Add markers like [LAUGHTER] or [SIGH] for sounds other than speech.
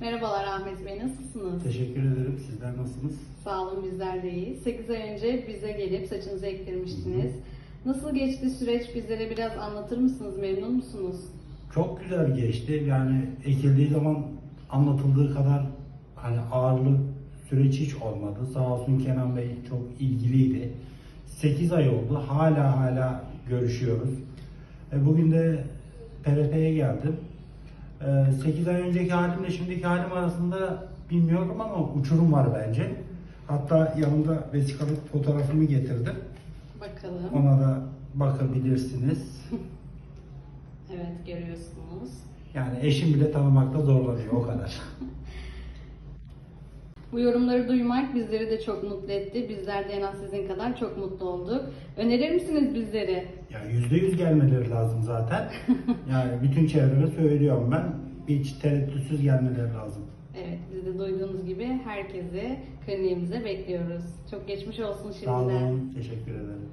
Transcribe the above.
Merhabalar Ahmet Bey, nasılsınız? Teşekkür ederim. Sizler nasılsınız? Sağ olun, bizler de iyiyiz. 8 ay önce bize gelip saçınızı ektirmiştiniz. Nasıl geçti süreç? Bizlere biraz anlatır mısınız? Memnun musunuz? Çok güzel geçti. Yani ekildiği zaman anlatıldığı kadar hani ağırlık süreç hiç olmadı. Sağ olsun Kenan Bey çok ilgiliydi. 8 ay oldu. Hala hala görüşüyoruz. E, bugün de PRP'ye geldim. 8 ay önceki halimle şimdiki halim arasında bilmiyorum ama uçurum var bence. Hatta yanımda vesikalık fotoğrafımı getirdim. Bakalım. Ona da bakabilirsiniz. [LAUGHS] Evet, görüyorsunuz. Yani eşim bile tanımakta zorlanıyor o kadar. Bu yorumları duymak bizleri de çok mutlu etti. Bizler de en az sizin kadar çok mutlu olduk. Önerir misiniz bizleri? Ya yüzde yüz gelmeleri lazım zaten. [LAUGHS] Yani bütün çevreme söylüyorum ben. Hiç tereddütsüz gelmeleri lazım. Evet, biz de duyduğunuz gibi herkesi kliniğimize bekliyoruz. Çok geçmiş olsun Sağ şimdiden. olun. Teşekkür ederim.